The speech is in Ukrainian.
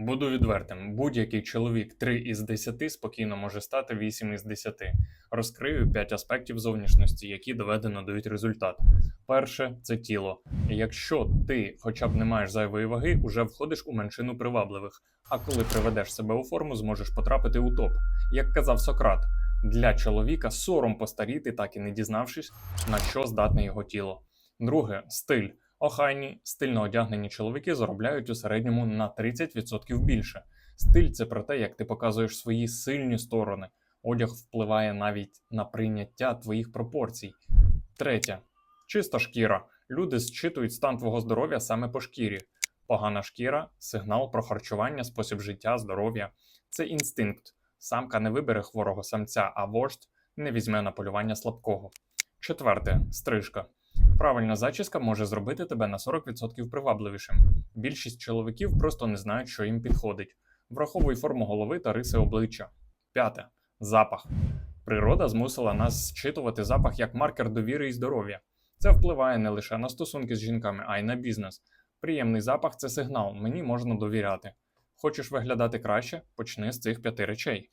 Буду відвертим, будь-який чоловік 3 із 10 спокійно може стати 8 із 10. Розкрию 5 аспектів зовнішності, які доведено дають результат. Перше це тіло. Якщо ти хоча б не маєш зайвої ваги, уже входиш у меншину привабливих. А коли приведеш себе у форму, зможеш потрапити у топ. Як казав Сократ, для чоловіка сором постаріти, так і не дізнавшись, на що здатне його тіло. Друге стиль. Охайні, стильно одягнені чоловіки заробляють у середньому на 30% більше. Стиль це про те, як ти показуєш свої сильні сторони. Одяг впливає навіть на прийняття твоїх пропорцій. Третє чиста шкіра. Люди зчитують стан твого здоров'я саме по шкірі. Погана шкіра сигнал про харчування, спосіб життя, здоров'я. Це інстинкт. Самка не вибере хворого самця, а вождь не візьме на полювання слабкого. Четверте стрижка. Правильна зачіска може зробити тебе на 40% привабливішим. Більшість чоловіків просто не знають, що їм підходить. Враховуй форму голови та риси обличчя. П'яте запах. Природа змусила нас зчитувати запах як маркер довіри і здоров'я. Це впливає не лише на стосунки з жінками, а й на бізнес. Приємний запах це сигнал, мені можна довіряти. Хочеш виглядати краще? Почни з цих п'яти речей.